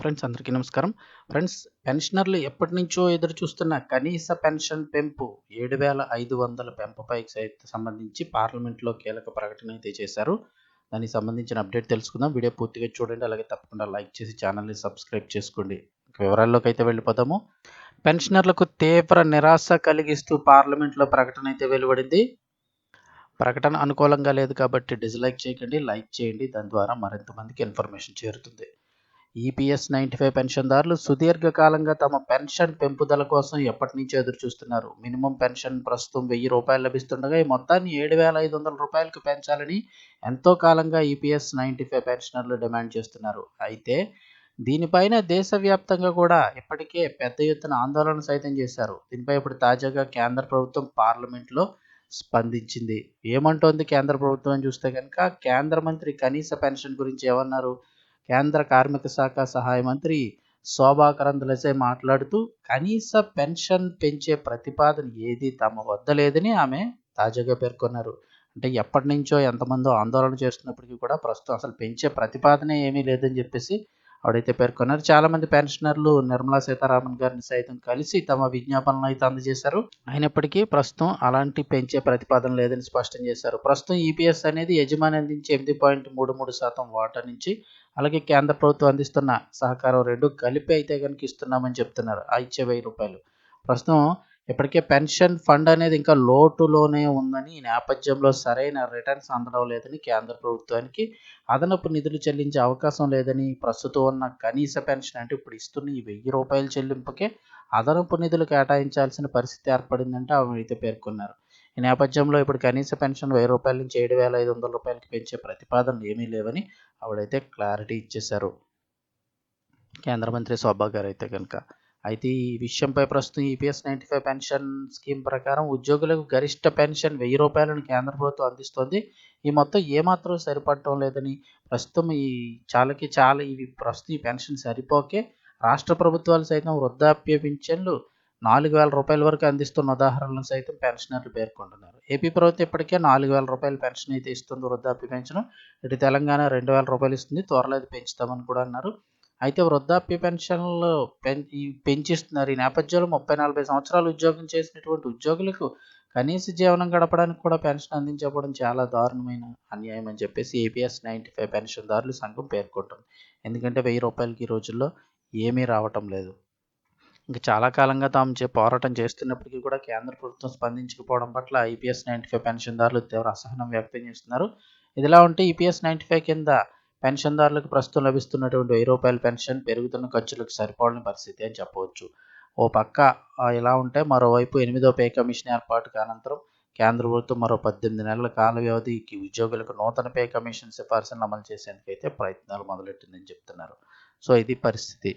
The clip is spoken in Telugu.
ఫ్రెండ్స్ అందరికీ నమస్కారం. ఫ్రెండ్స్ పెన్షనర్లు ఎప్పటి నుంచో ఎదురు చూస్తున్న కనీస పెన్షన్ పెంపు ఏడు వేల ఐదు వందల పెంపుపై సంబంధించి పార్లమెంట్లో కీలక ప్రకటన అయితే చేశారు. దానికి సంబంధించిన అప్డేట్ తెలుసుకుందాం. వీడియో పూర్తిగా చూడండి. అలాగే తప్పకుండా లైక్ చేసి ఛానల్ని సబ్స్క్రైబ్ చేసుకోండి. వివరాల్లోకి అయితే వెళ్ళిపోదాము. పెన్షనర్లకు తీవ్ర నిరాశ కలిగిస్తూ పార్లమెంట్లో ప్రకటన అయితే వెలువడింది. ప్రకటన అనుకూలంగా లేదు కాబట్టి డిస్లైక్ చేయకండి లైక్ చేయండి. దాని ద్వారా మరింత మందికి ఇన్ఫర్మేషన్ చేరుతుంది. ఈపీఎస్ నైంటీ ఫైవ్ పెన్షన్దారులు సుదీర్ఘకాలంగా తమ పెన్షన్ పెంపుదల కోసం ఎప్పటి నుంచి ఎదురు చూస్తున్నారు మినిమం పెన్షన్ ప్రస్తుతం వెయ్యి రూపాయలు లభిస్తుండగా ఈ మొత్తాన్ని ఏడు వేల ఐదు వందల రూపాయలకు పెంచాలని ఎంతో కాలంగా ఈపీఎస్ నైంటీ ఫైవ్ పెన్షనర్లు డిమాండ్ చేస్తున్నారు. అయితే దీనిపైన దేశవ్యాప్తంగా కూడా ఇప్పటికే పెద్ద ఎత్తున ఆందోళన సైతం చేశారు. దీనిపై ఇప్పుడు తాజాగా కేంద్ర ప్రభుత్వం పార్లమెంట్లో స్పందించింది. ఏమంటోంది కేంద్ర ప్రభుత్వం చూస్తే కనుక కేంద్ర మంత్రి కనీస పెన్షన్ గురించి ఏమన్నారు? కేంద్ర కార్మిక శాఖ సహాయ మంత్రి శోభాకరందలసే మాట్లాడుతూ కనీస పెన్షన్ పెంచే ప్రతిపాదన ఏది తమ వద్ద లేదని ఆమె తాజాగా పేర్కొన్నారు. అంటే ఎప్పటి నుంచో ఎంతమందో ఆందోళన చేస్తున్నప్పటికీ కూడా ప్రస్తుతం అసలు పెంచే ప్రతిపాదనే ఏమీ లేదని చెప్పేసి ఆవిడైతే పేర్కొన్నారు. చాలా మంది పెన్షనర్లు నిర్మలా సీతారామన్ గారిని సైతం కలిసి తమ విజ్ఞాపనలు అయితే అందజేశారు. అయినప్పటికీ ప్రస్తుతం అలాంటి పెంచే ప్రతిపాదన లేదని స్పష్టం చేశారు. ప్రస్తుతం ఈపీఎస్ అనేది యజమాని అందించే ఎనిమిది పాయింట్ మూడు మూడు శాతం వాటా నుంచి అలాగే కేంద్ర ప్రభుత్వం అందిస్తున్న సహకారం రెండు కలిపి అయితే కనుక ఇస్తున్నామని చెప్తున్నారు. ఆ ఇచ్చే వెయ్యి రూపాయలు. ప్రస్తుతం ఇప్పటికే పెన్షన్ ఫండ్ అనేది ఇంకా లోటులోనే ఉందని ఈ నేపథ్యంలో సరైన రిటర్న్స్ అందడం లేదని కేంద్ర ప్రభుత్వానికి అదనపు నిధులు చెల్లించే అవకాశం లేదని ప్రస్తుతం ఉన్న కనీస పెన్షన్ అంటే ఇప్పుడు ఇస్తున్న ఈ వెయ్యి రూపాయల చెల్లింపుకే అదనపు నిధులు కేటాయించాల్సిన పరిస్థితి ఏర్పడిందంటే ఆమె అయితే పేర్కొన్నారు. ఈ నేపథ్యంలో ఇప్పుడు కనీస పెన్షన్ వెయ్యి రూపాయల నుంచి ఏడు వేల ఐదు వందల రూపాయలకి పెంచే ప్రతిపాదనలు ఏమీ లేవని ఆవిడైతే క్లారిటీ ఇచ్చేశారు. కేంద్ర మంత్రి శోభా గారు అయితే కనుక అయితే ఈ విషయంపై ప్రస్తుతం EPS ninety five pension scheme ప్రకారం ఉద్యోగులకు గరిష్ట పెన్షన్ వెయ్యి రూపాయలను కేంద్ర ప్రభుత్వం అందిస్తోంది. ఈ మొత్తం ఏమాత్రం సరిపడటం లేదని ప్రస్తుతం ఈ చాలాకి చాలా ఇవి ప్రస్తుతం ఈ పెన్షన్ సరిపోకే రాష్ట్ర ప్రభుత్వాలు సైతం వృద్ధాప్య పింఛన్లు నాలుగు వేల రూపాయల వరకు అందిస్తున్న ఉదాహరణలు సైతం పెన్షనర్లు పేర్కొంటున్నారు. ఏపీ ప్రభుత్వం ఇప్పటికే నాలుగు వేల రూపాయల పెన్షన్ అయితే ఇస్తుంది వృద్ధాప్య పెన్షన్ ఇటు తెలంగాణ రెండు వేల రూపాయలు ఇస్తుంది. త్వరలో అది పెంచుతామని కూడా అన్నారు. అయితే వృద్ధాప్య పెన్షన్లు ఈ పెంచిస్తున్నారు. ఈ నేపథ్యంలో ముప్పై నలభై సంవత్సరాలు ఉద్యోగం చేసినటువంటి ఉద్యోగులకు కనీస జీవనం గడపడానికి కూడా పెన్షన్ అందించకపోవడం చాలా దారుణమైన అన్యాయం అని చెప్పేసి ఏపీఎస్ నైంటీ ఫైవ్ పెన్షన్దారులు సంఘం పేర్కొంటుంది. ఎందుకంటే వెయ్యి రూపాయలకి ఈ రోజుల్లో ఏమీ రావటం లేదు. ఇంకా చాలా కాలంగా తాము చే పోరాటం చేస్తున్నప్పటికీ కూడా కేంద్ర ప్రభుత్వం స్పందించకపోవడం పట్ల ఐపీఎస్ నైంటీ ఫైవ్ పెన్షన్దారులు తీవ్ర అసహనం వ్యక్తం చేస్తున్నారు. ఇదిలా ఉంటే ఈపీఎస్ నైంటీ ఫైవ్ కింద పెన్షన్దారులకు ప్రస్తుతం లభిస్తున్నటువంటి వెయ్యి రూపాయల పెన్షన్ పెరుగుతున్న ఖర్చులకు సరిపోలని పరిస్థితి అని చెప్పవచ్చు. ఓ పక్క ఇలా ఉంటే మరోవైపు ఎనిమిదో పే కమిషన్ ఏర్పాటుకు అనంతరం కేంద్ర ప్రభుత్వం మరో పద్దెనిమిది నెలల కాల వ్యవధికి ఉద్యోగులకు నూతన పే కమిషన్ సిఫార్సులను అమలు చేసేందుకైతే ప్రయత్నాలు మొదలెట్టిందని చెప్తున్నారు. సో ఇది పరిస్థితి.